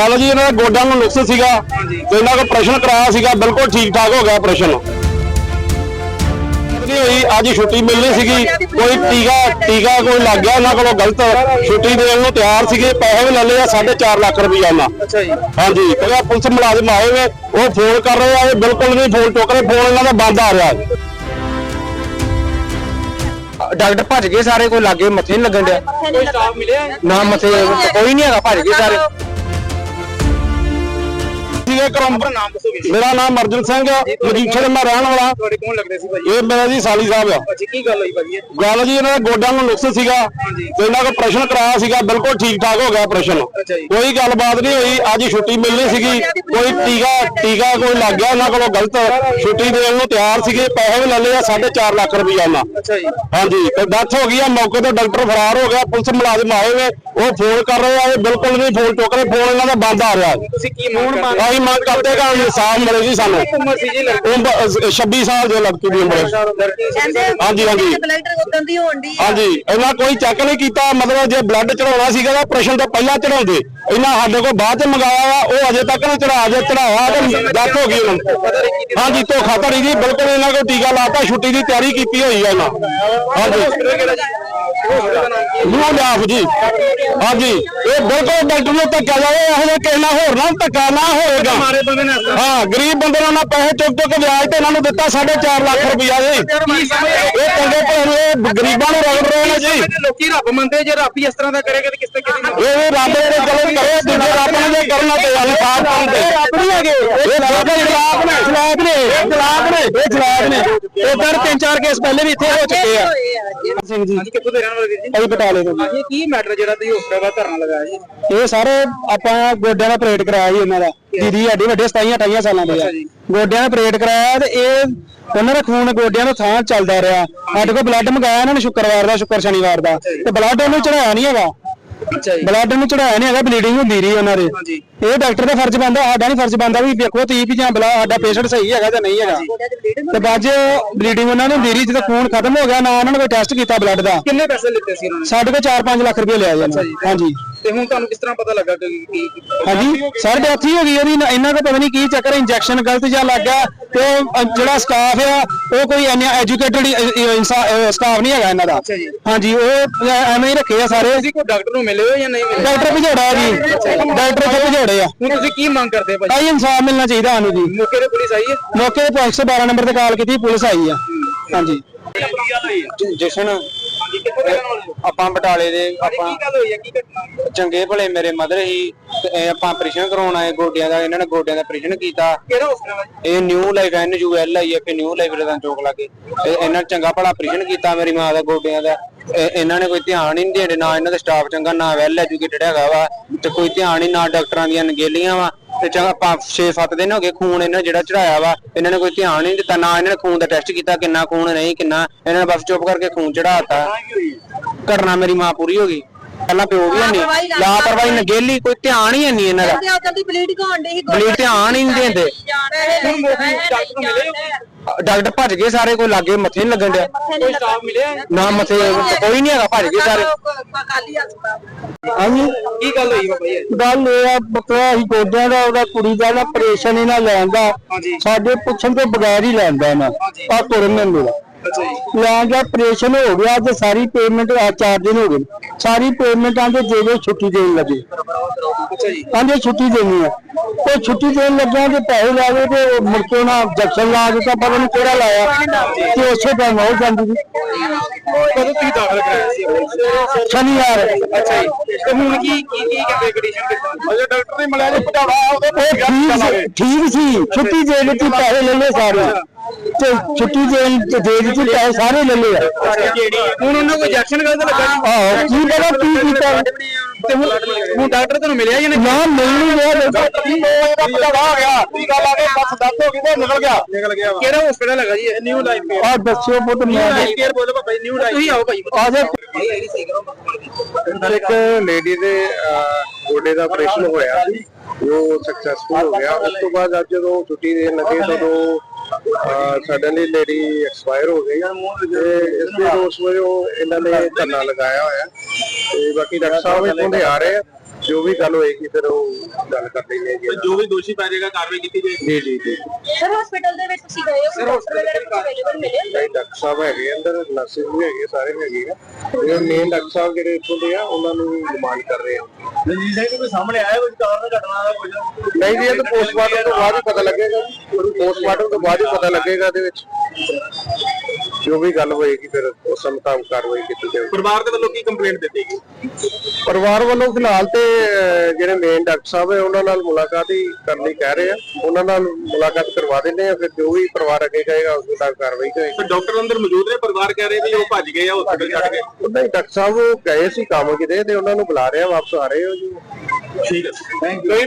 ਹਾਲ ਜੀ ਇਹਨਾਂ ਦਾ ਗੋਡਿਆਂ ਨੂੰ ਨੁਕਸ ਸੀਗਾ ਤੇ ਇਹਨਾਂ ਕੋਲ ਪ੍ਰਸ਼ਨ ਕਰਾਇਆ ਸੀਗਾ ਬਿਲਕੁਲ ਠੀਕ ਠਾਕ ਹੋ ਗਿਆ ਪ੍ਰਸ਼ਨ। ਨਹੀਂ ਹੋਈ ਅੱਜ ਛੁੱਟੀ ਮਿਲਣੀ ਸੀਗੀ ਕੋਈ ਟੀਕਾ ਟੀਕਾ ਕੋਈ ਲੱਗ ਗਿਆ ਉਹਨਾਂ ਕੋਲੋਂ ਗਲਤ ਛੁੱਟੀ ਦੇਣ ਨੂੰ ਤਿਆਰ ਸੀਗੇ ਪੈਸੇ ਵੀ ਲੈ ਲਏ ਆ 4.5 ਲੱਖ ਰੁਪਈਆ ਉਹਨਾਂ ਅੱਛਾ ਜੀ। ਹਾਂਜੀ ਕਹਿੰਦਾ ਪੁਲਿਸ ਮੁਲਾਜ਼ਮ ਆਏ ਨੇ ਉਹ ਫੋਨ ਕਰ ਰਹੇ ਆ ਇਹ ਬਿਲਕੁਲ ਨਹੀਂ ਫੋਨ ਚੁੱਕ ਰਹੇ ਫੋਨ ਇਹਨਾਂ ਦਾ ਬੰਦ ਆ ਰਿਹਾ। ਡਾਕਟਰ ਭੱਜ ਗਏ ਸਾਰੇ ਕੋਈ ਲਾਗੇ ਮੱਥੇ ਨਹੀਂ ਲੱਗਣ ਡਿਆ। ਕੋਈ ਸਟਾਫ ਮਿਲਿਆ? ਨਾ ਮੱਥੇ ਕੋਈ ਨਹੀਂ ਹੈਗਾ ਭੱਜ ਗਏ ਸਾਰੇ। ਸੀਗੇ ਕਰਮ ਆਪਣਾ ਨਾਮ ਦੱਸੋਗੇ ਜੀ। ਮੇਰਾ ਨਾਮ ਅਰਜਨ ਸਿੰਘ ਆ ਮਜੀਠੇ ਦਾ ਮੈਂ ਰਹਿਣ ਵਾਲਾ। ਤੁਹਾਡੇ ਕੌਣ ਲੱਗਦੇ ਸੀ ਭਾਜੀ? ਇਹ ਮੇਰਾ ਜੀ ਸਾਲੀ ਸਾਹਿਬ ਆ। ਅੱਛਾ ਕੀ ਗੱਲ ਹੋਈ ਭਾਜੀ? ਇਹ? ਗੱਲ ਜੀ ਇਹਨਾਂ ਦਾ ਗੋਡਿਆਂ ਨੂੰ ਨੁਕਸ ਸੀਗਾ। ਤੇ ਇਹਨਾਂ ਕੋਲ ਪ੍ਰਸ਼ਨ ਕਰਾਇਆ ਸੀਗਾ ਬਿਲਕੁਲ ਠੀਕ ਠਾਕ ਹੋ ਗਿਆ ਪ੍ਰਸ਼ਨ। ਅੱਛਾ ਜੀ। ਕੋਈ ਗੱਲਬਾਤ ਨਹੀਂ ਹੋਈ ਅੱਜ ਛੁੱਟੀ ਮਿਲਣੀ ਸੀਗੀ। ਕੋਈ ਟੀਕਾ ਟੀਕਾ ਕੋਈ ਲੱਗ ਗਿਆ ਉਹਨਾਂ ਕੋਲੋਂ ਗਲਤ ਛੁੱਟੀ ਦੇਣ ਨੂੰ ਤਿਆਰ ਸੀਗੇ ਪੈਸੇ ਵੀ ਲੈ ਲਏ ਆ 4.5 ਲੱਖ ਰੁਪਈਆ ਉਹਨਾਂ। ਅੱਛਾ ਜੀ। ਹਾਂਜੀ ਤੇ ਡੈਥ ਹੋ ਗਈ ਆ ਮੌਕੇ ਤੇ ਡਾਕਟਰ ਫਰਾਰ ਹੋ ਗਿਆ ਪੁਲਿਸ ਮੁਲਾਜ਼ਮ ਆਏ ਨੇ ਉਹ ਫੋਨ ਕਰ ਰਹੇ ਆ ਇਹ ਬਿਲਕੁਲ ਨਹੀਂ ਫੋਨ ਚੁੱਕ ਰਹੇ ਫੋਨ ਇਹਨਾਂ ਦਾ ਬੰਦ ਆ ਰਿਹਾ। ਹੈ ਤੁਸੀਂ ਕੀ ਮੰਗ ਕਰਦੇ ਅਸੀਂ ਮੰਗ ਕਰਦੇ ਕਿ ਇਨਸਾਫ ਮਿਲੇ ਜੀ ਸਾਨੂੰ। ਉਮਰ ਸੀ ਜੀ ਲੜਕੀ ਉਮਰ ਅਹ 26 ਸਾਲ ਦੇ ਲੜਕੀ ਦੀ ਉਮਰ ਹੈ। ਕਹਿੰਦੇ ਹਾਂਜੀ, ਹਾਂਜੀ। ਬਲੱਡ ਉਦੋਂ ਦੀ ਹੋਣ ਦੀ ਹਾਂਜੀ ਇਹਨਾਂ ਕੋਈ ਚੈੱਕ ਨਹੀਂ ਕੀਤਾ ਮਤਲਬ ਜੇ ਬਲੱਡ ਚੜਾਉਣਾ ਸੀਗਾ ਤਾਂ ਪ੍ਰਸ਼ਨ ਤੋਂ ਪਹਿਲਾਂ ਚੜਾਉਂਦੇ ਇਹਨਾਂ ਸਾਡੇ ਕੋਲ ਬਾਅਦ ਚ ਮੰਗਾਇਆ ਆ ਉਹ ਅਜੇ ਤੱਕ ਨਹੀਂ ਚੜਾ ਜੇ ਚੜਾਇਆ ਤੇ ਡੈਥ ਹੋ ਗਈ ਉਹਨਾਂ ਦੀ ਹਾਂਜੀ ਧੋਖਾ ਧੜੀ ਜੀ ਬਿਲਕੁਲ ਇਹਨਾਂ ਕੋਲ ਟੀਕਾ ਲਾਤਾ ਛੁੱਟੀ ਦੀ ਤਿਆਰੀ ਕੀਤੀ ਹੋਈ ਹੈ ਇਹਨਾਂ। ਹਾਂਜੀ। ਨੂੰ ਲਿਆਫ ਜੀ। ਹਾਂਜੀ ਇਹ ਬਿਲਕੁਲ ਡਾਕਟਰ ਨੂੰ ਧੱਕਾ ਜਾਵੇ ਇਹੋ ਜਿਹਾ ਕਿਸੇ ਨਾਲ ਹੋਰ ਨਾਲ ਧੱਕਾ ਨਾ ਹੋਏਗਾ। ਹਾਂ ਗਰੀਬ ਬੰਦੇ ਨੂੰ ਨਾ ਪੈਸੇ ਚੁੱਕ ਚੁੱਕ ਵਿਆਜ ਤੇ ਇਹਨਾਂ ਨੂੰ ਦਿੱਤਾ 4.5 ਲੱਖ ਰੁਪਇਆ ਜੀ। ਇਹ ਚੰਗੇ ਭਲੇ ਗਰੀਬਾਂ ਨੂੰ ਰਗੜ ਰਹੇ ਨੇ ਜੀ। ਲੋਕੀ ਰੱਬ ਮੰਨਦੇ ਜੇ ਰੱਬ ਹੀ ਇਸ ਤਰ੍ਹਾਂ ਦਾ ਕਰੇਗਾ ਤੇ ਕਿਸ ਤੇ ਕਿਹਦੀ ਇਹ ਵੀ ਰੱਬ ਦੇ ਚਲੋ ਕਰੇ ਦੂਜੇ ਰੱਬ ਨੇ ਕਰਨਾ ਤੇ ਪਾਉਂਦੇ ਰੱਬ ਨਹੀਂ ਹੈਗੇ। ਇਹ ਬਿਲਕੁਲ ਜਲਾਬ ਨੇ ਜਲਾਬ ਨੇ ਇਹ ਜਲਾਬ ਨੇ ਇਹ ਜਲਾਬ ਨੇ। ਉਧਰ ਤਿੰਨ ਚਾਰ ਕੇਸ ਪਹਿਲੇ ਵੀ ਇੱਥੇ ਹੋ ਚੁੱਕੇ ਆ। ਸਿੰਘ ਜੀ ਹਾਂਜੀ ਕਿੱਥੋਂ ਦੇ ਰਹਿਣ ਵਾਲੇ ਵੀਰ ਜੀ? ਅਸੀਂ ਬਟਾਲੇ ਤੋਂ ਹਾਂਜੀ ਕੀ ਮੈਟਰ ਜਿਹੜਾ ਤੁਸੀਂ ਦਾ ਧਰਨਾ ਲਗਾਇਆ ਜੀ? ਇਹ ਸਾਰੇ ਆਪਾਂ ਗੋਡਿਆਂ ਦਾ ਆਪਰੇਟ ਕਰਾਇਆ ਜੀ ਇਹਨਾਂ ਦਾ। ਦੀਦੀ ਸਾਡੀ ਵੱਡੇ 27 28 ਸਾਲਾਂ ਦੇ ਆ ਅੱਛਾ ਜੀ। ਗੋਡਿਆਂ ਦਾ ਆਪਰੇਟ ਕਰਾਇਆ ਤੇ ਇਹ ਉਹਨਾਂ ਦਾ ਖੂਨ ਗੋਡਿਆਂ ਤੋਂ ਥਾਂ ਚੱਲਦਾ ਰਿਹਾ। ਸਾਡੇ ਕੋਲ ਬਲੱਡ ਮੰਗਾਇਆ ਇਹਨਾਂ ਨੇ ਸ਼ੁੱਕਰਵਾਰ ਦਾ ਸ਼ੁੱਕਰ ਸ਼ਨੀਵਾਰ ਦਾ। ਤੇ ਬਲੱਡ ਉਹਨੂੰ ਚੜਾਇਆ ਨਹੀਂ ਹੈਗਾ। ਅੱਛਾ ਜੀ। ਬਲੱਡ ਨੂੰ ਚੜਾਇਆ ਨਹੀਂ ਹੈਗਾ ਬਲੀਡਿੰਗ ਹੁੰਦੀ ਰਹੀ ਉਹਨਾਂ ਦੇ। ਹਾਂਜੀ। ਇਹ ਡਾਕਟਰ ਦਾ ਫਰਜ਼ ਬੰਦਾ ਸਾਡਾ ਨਹੀਂ ਫਰਜ਼ ਬੰਦਾ ਵੀ ਵੇਖੋ ਤੁਸੀਂ ਵੀ ਜਾਂ ਬਲਾ ਸਾਡਾ ਪੇਸ਼ੈਂਟ ਸਹੀ ਹੈਗਾ ਜਾਂ ਨਹੀਂ ਹੈਗਾ। ਤੇ ਬਾਅਦ ਬਲੀਡਿੰਗ ਉਹਨਾਂ ਨੂੰ ਹੁੰਦੀ ਰਹੀ ਜਦੋਂ ਖੂਨ ਖਤਮ ਹੋ ਗਿਆ ਨਾ ਉਹਨਾਂ ਨੇ ਕੋਈ ਟੈਸਟ ਕੀਤਾ ਬਲੱਡ ਦਾ। ਕਿੰਨੇ ਪੈਸੇ ਲਿੱਤੇ ਸੀ ਉਹਨਾਂ ਨੇ? ਸਾਡੇ ਕੋਲ 4-5 ਲੱਖ ਰੁਪਏ ਲਿਆ ਜੀ ਜੀ। ਹਾਂਜੀ। ਤੇ ਹੁਣ ਤੁਹਾਨੂੰ ਕਿਸ ਤਰ੍ਹਾਂ ਪਤਾ ਲੱਗਾ ਕਿ ਹਾਂਜੀ ਸਰ ਡੈਥ ਹੀ ਹੋ ਗਈ ਇਹਦੀ ਇਹਨਾਂ ਦਾ ਪਤਾ ਨਹੀਂ ਕੀ ਚੱਕਰ ਇੰਜੈਕਸ਼ਨ ਗਲਤ ਜਿਹਾ ਲੱਗ ਗਿਆ ਤੇ ਉਹ, ਜਿਹੜਾ ਸਟਾਫ ਆ ਉਹ ਕੋਈ ਇੰਨਾ ਐਜੂਕੇਟਡ ਸਟਾਫ ਨਹੀਂ ਹੈਗਾ ਇਹਨਾਂ ਦਾ। ਅੱਛਾ ਜੀ। ਹਾਂਜੀ ਉਹ ਐਵੇਂ ਹੀ ਰੱਖੇ ਆ ਸਾਰੇ। ਤੁਸੀਂ ਕੋਈ ਡਾਕਟਰ ਨੂੰ ਮਿਲੇ ਹੋ ਜਾਂ ਨਹੀਂ ਮਿਲੇ? ਡਾਕਟਰ ਭਜੋੜਾ ਜੀ। ਡਾਕਟਰ ਇੱਥੇ ਭਜੋੜੇ ਆ। ਹੁਣ ਤੁਸੀਂ ਕੀ ਮੰਗ ਕਰਦੇ ਭਾਜੀ? ਭਾਈ ਇਨਸਾਫ ਮਿਲਣਾ ਚਾਹੀਦਾ ਸਾਨੂੰ ਜੀ। ਮੌਕੇ ਤੇ ਪੁਲਿਸ ਆਈ ਹੈ? ਮੌਕੇ ਤੇ 112 ਨੰਬਰ ਤੇ ਕਾਲ ਕੀਤੀ ਪੁਲਿਸ ਆਈ ਆ। ਹਾਂਜੀ। ਜਸ਼ਨ ਹਾਂਜੀ ਕਿੱਥੋਂ ਦੇ ਰਹਿਣ ਵਾਲੇ ਹੋ? ਆਪਾਂ ਬਟਾਲੇ ਦੇ ਆਪਾਂ ਕੀ ਗੱਲ ਹੋਈ ਹੈ ਕੀ ਘਟਨਾ ਹੋਈ ਹੈ? ਚੰਗੇ ਭਲੇ ਮੇਰੇ ਮਦਰ ਹੀ ਤੇ ਇਹ ਆਪਾਂ ਆਪਰੇਸ਼ਨ ਕਰਾਉਣ ਆਏ ਗੋਡਿਆਂ ਦਾ ਇਹਨਾਂ ਨੇ ਗੋਡਿਆਂ ਦਾ ਆਪਰੇਸ਼ਨ ਕੀਤਾ ਕਿਹੜਾ ਹਸਪਤਾਲ ਹੈ ਜੀ? ਇਹ new life N U L I F new life ਰਦਾਂ ਚੌਕ ਲਾਗੇ ਇਹ- ਇਹਨਾਂ ਨੇ ਚੰਗਾ ਭਲਾ ਆਪਰੇਸ਼ਨ ਕੀਤਾ ਮੇਰੀ ਮਾਂ ਦਾ ਗੋਡਿਆਂ ਦਾ ਇਹ- ਇਹਨਾਂ ਨੇ ਕੋਈ ਧਿਆਨ ਹੀ ਨਹੀਂ ਦੇਣ ਨਾ ਇਹਨਾਂ ਦਾ ਸਟਾਫ ਚੰਗਾ ਨਾ ਵੈਲ ਐਜੂਕੇਟਡ ਹੈਗਾ ਵਾ ਤੇ ਕੋਈ ਧਿਆਨ ਹੀ ਨਾ ਡਾਕਟਰਾਂ ਦੀਆਂ ਨਗੇਲੀਆਂ ਵਾ ਤੇ ਚੰਗਾ ਆਪਾਂ 6-7 ਦਿਨ ਹੋ ਗਏ ਖੂਨ ਇਹਨਾਂ ਜਿਹੜਾ ਚੜਾਇਆ ਵਾ ਇਹਨਾਂ ਨੇ ਕੋਈ ਧਿਆਨ ਹੀ ਨਹੀਂ ਦਿੱਤਾ ਨਾ ਇਹਨਾਂ ਨੇ ਖੂਨ ਦਾ ਟੈਸਟ ਕੀਤਾ ਕਿੰਨਾ ਖੂਨ ਨਹੀਂ ਕਿੰਨਾ ਇਹਨਾਂ ਨੇ ਬਸ ਚੁੱਪ ਕਰਕੇ ਖੂਨ ਚੜਾਤਾ ਘਟਨਾ ਮੇਰੀ ਮਾਂ ਪੂਰੀ ਹੋ ਗਈ। ਪਹਿਲਾਂ ਪਿਓ ਵੀ ਨਹੀਂ ਲਾਪਰਵਾਹੀ ਨਗੇਲੀ ਕੋਈ ਧਿਆਨ ਹੀ ਨਹੀਂ ਇਹਨਾਂ ਦਾ। ਬਲੀਡ ਧਿਆਨ ਹੀ ਨਹੀਂ ਦਿੰਦੇ। ਡਾਕਟਰ ਭੱਜ ਗਏ ਸਾਰੇ ਕੋਈ ਲਾਗੇ ਮੱਥੇ ਨਹੀਂ ਲੱਗਣ ਡਿਆ। ਕੋਈ ਸਟਾਫ ਮਿਲਿਆ? ਨਾ ਮੱਥੇ ਕੋਈ ਨਹੀਂ ਹੈਗਾ ਭੱਜ ਗਏ ਸਾਰੇ। ਕਾਲੀ ਹਸਪਤਾਲ ਹਾਂਜੀ। ਕੀ ਗੱਲ ਹੋਈ ਬਾਬਾ ਜੀ? ਗੱਲ ਇਹ ਆ ਬਕਰਾ ਹੀ ਗੋਡਿਆਂ ਦਾ ਉਹਦਾ ਕੁੜੀ ਦਾ ਨਾ ਆਪਰੇਸ਼ਨ ਹੀ ਨਾ ਲੈਂਦਾ ਹਾਂਜੀ। ਸਾਡੇ ਪੁੱਛਣ ਤੋਂ ਬਗੈਰ ਹੀ ਲੈਂਦਾ ਨਾ। ਆ ਤੁਰਨ ਨਹੀਂ ਦਿੰਦਾ ਅੱਛਾ ਜੀ। ਲੈ ਗਿਆ ਆਪਰੇਸ਼ਨ ਹੋ ਗਿਆ ਤੇ ਸਾਰੀ ਪੇਮੈਂਟ ਆ ਚਾਰ ਦਿਨ ਹੋ ਗਏ। ਸਾਰੀ ਪੇਮੈਂਟਾਂ ਦੇ ਦੇ ਦੇ ਛੁੱਟੀ ਦੇਣ ਲੱਗੇ। ਜੀ ਕਹਿੰਦੇ ਛੁੱਟੀ ਦੇਣੀ ਆ। ਉਹ ਛੁੱਟੀ ਦੇਣ ਲੱਗਿਆ ਤੇ ਪੈਸੇ ਲਾ ਗਏ ਤੇ ਮੁੜ ਕੇ ਉਹਨਾਂ ਜੈਕਸ਼ਨ ਲਾ ਦਿੱਤਾ ਪਤਾ ਨਹੀਂ ਕਿਹੜਾ ਲਾਇਆ। ਤੇ ਉਸੇ ਟਾਈਮ ਹੋ ਜਾਂਦੀ ਸੀ। ਕਦੋਂ ਤੁਸੀਂ ਦਾਖਲ ਕਰਾਇਆ ਸੀ? ਸ਼ਨੀਵਾਰ। ਅੱਛਾ ਜੀ। ਤੇ ਹੁਣ ਕੀ ਕੀ ਕੀ ਕਹਿੰਦੇ ਕੰਡੀਸ਼ਨ ਕਿਦਾਂ ਅਜੇ ਡਾਕਟਰ ਨੇ ਮਿਲਿਆ ਨਹੀਂ ਪਟਾਵਾ ਉਹਦੇ ਠੀਕ ਸੀ ਛੁੱਟੀ ਦੇ ਦਿੱਤੀ ਪੈਸੇ ਲੈ ਲਏ ਸਾਰੇ। ਤੇ ਛੁੱਟੀ ਦੇ ਦੇ ਦਿੱਤੀ ਪੈਸੇ ਸਾਰੇ ਲੈ ਲਏ ਆ। ਹੁਣ ਉਹਨਾਂ ਕੋਈ ਇੰਜੈਕਸ਼ਨ ਗਲਤ ਲੱਗਾ? ਜੀ ਆਹੋ ਕੀ ਪਤਾ ਕੀ ਕੀਤਾ। ਤੇ ਹੁਣ ਹੁਣ ਡਾਕਟਰ ਤੁਹਾਨੂੰ ਮਿਲਿਆ ਜਾਂ ਨਹੀਂ। ਨਾ ਮਿਲ ਨਹੀਂ ਰਿਹਾ ਦੇਖੋ। ਕੀ ਇਹਦਾ ਪਟਾਵਾ ਹੋ ਗਿਆ। ਕੀ ਗੱਲ ਆ ਗਈ? ਬਸ ਦੱਸ ਹੋ ਗਈ ਤੇ ਨਿਕਲ ਗਿਆ। ਨਿਕਲ ਗਿਆ ਕਿਹੜਾ ਹਸਪੀਟਲ ਹੈਗਾ ਜੀ ਇਹ? ਨਿਊ ਲਾਈਫ ਕੇਅਰ ਆ ਦੱਸਿਓ ਪੁੱਤ ਮੈਂ ਲਾਈਫ ਕੇਅਰ ਬੋਲੋ ਬਾਬਾ ਜੀ ਨਿਊ ਲਾਈਫ ਤੁਸੀਂ ਆਓ ਭਾਈ। ਆ ਜਾ ਇੱਕ ਲੇਡੀ ਦੇ ਗੋਡੇ ਦਾ ਆਪਰੇਸ਼ਨ ਹੋਇਆ। ਜੋ ਸਕਸੈਸਫੁਲ ਹੋ ਗਿਆ। ਉਸ ਤੋਂ ਬਾਅਦ ਅੱਜ ਜਦੋਂ ਛੁੱਟੀ ਦੇਣ ਲੱਗੇ ਤਦੋਂ ਸਡਨਲੀ ਲੇਡੀ ਐਕਸਪਾਇਰ ਹੋ ਗਈ ਤੇ ਇਸ ਦੇ ਰੋਸ ਵਜੋਂ ਇਹਨਾਂ ਨੇ ਧਰਨਾ ਲਗਾਇਆ ਹੋਇਆ ਤੇ ਬਾਕੀ ਡਾਕਟਰ ਸਾਹਿਬ ਇੱਥੋਂ ਦੇ ਆ ਰਹੇ ਆ। ਜੋ ਵੀ ਗੱਲ ਹੋਏਗੀ ਫਿਰ ਉਹ ਗੱਲ ਕਰ ਲੈਂਦੇ ਜੀ ਜੋ ਵੀ ਦੋਸ਼ੀ ਪਾਇਆ ਜਾਏਗਾ ਕਾਰਵਾਈ ਕੀਤੀ ਜਾਏਗੀ। ਜੀ ਜੀ ਜੀ। ਸਰ ਹਸਪੀਟਲ ਦੇ ਵਿੱਚ ਤੁਸੀਂ ਗਏ ਹੋ ਵਿੱਚ ਅਵੇਲੇਬਲ ਮਿਲੇ ਨਹੀਂ ਡਾਕਟਰ ਸਾਹਿਬ ਹੈਗੇ ਅੰਦਰ ਨਰਸਿਸ ਵੀ ਹੈਗੇ ਸਾਰੇ ਹੈਗੇ ਆ। ਇਹ ਮੇਨ ਡਾਕਟਰ ਸਾਹਿਬ ਜਿਹੜੇ ਇੱਥੋਂ ਦੇ ਆ ਉਹਨਾਂ ਨੂੰ ਡਿਮਾਂਡ ਕਰ ਰਹੇ ਆ। ਰਣਜੀਤ ਸਿੰਘ ਕੋਈ ਸਾਹਮਣੇ ਆਇਆ ਕੋਈ ਕਾਰਨ ਘਟਨਾ ਦਾ ਕੁਝ ਨਹੀਂ ਜੀ ਇਹ ਤਾਂ ਪੋਸਟਮਾਰਟਮ ਤੋਂ ਬਾਅਦ ਹੀ ਪਤਾ ਲੱਗੇਗਾ ਪੋਸਟਮਾਰਟਮ ਤੋਂ ਬਾਅਦ ਹੀ ਪਤਾ ਲੱਗੇਗਾ ਇਹਦੇ ਵਿੱਚ। ਜੋ ਵੀ ਗੱਲ ਹੋਏਗੀ ਫਿਰ ਉਸ ਮੁਤਾਬਕ ਕਾਰਵਾਈ ਕੀਤੀ ਜਾਵੇਗੀ ਪਰਿਵਾਰ ਦੇ ਵੱਲੋਂ ਕੀ ਕੰਪਲੇਂਟ ਦਿੱਤੀ ਗਈ? ਪਰਿਵਾਰ ਵੱਲੋਂ ਫਿਲਹਾਲ ਤੇ ਅਹ, ਜਿਹੜੇ ਮੇਨ ਡਾਕਟਰ ਸਾਹਿਬ ਹੈ ਉਹਨਾਂ ਨਾਲ ਮੁਲਾਕਾਤ ਹੀ ਕਰਨ ਲਈ ਕਹਿ ਰਹੇ ਆ। ਉਹਨਾਂ ਨਾਲ ਮੁਲਾਕਾਤ ਕਰਵਾ ਦਿੰਦੇ ਆ ਫਿਰ ਜੋ ਵੀ ਪਰਿਵਾਰ ਅੱਗੇ ਕਹੇਗਾ ਉਸ ਮੁਤਾਬਕ ਕਾਰਵਾਈ ਹੋਏਗੀ। ਤੇ ਡਾਕਟਰ ਅੰਦਰ ਮੌਜੂਦ ਨੇ ਪਰਿਵਾਰ ਕਹਿ ਰਹੇ ਵੀ ਉਹ ਭੱਜ ਗਏ ਆ ਹਸਪੀਟਲ ਛੱਡ ਕੇ ਨਹੀਂ ਡਾਕਟਰ ਸਾਹਿਬ ਉਹ ਗਏ ਸੀ ਕੰਮ ਕਿਤੇ ਤੇ ਉਹਨਾਂ ਨੂੰ ਬੁਲਾ ਰਹੇ ਆ ਵਾਪਸ ਆ ਰਹੇ ਹੋ ਜੀ। ਠੀਕ ਹੈ। Thank you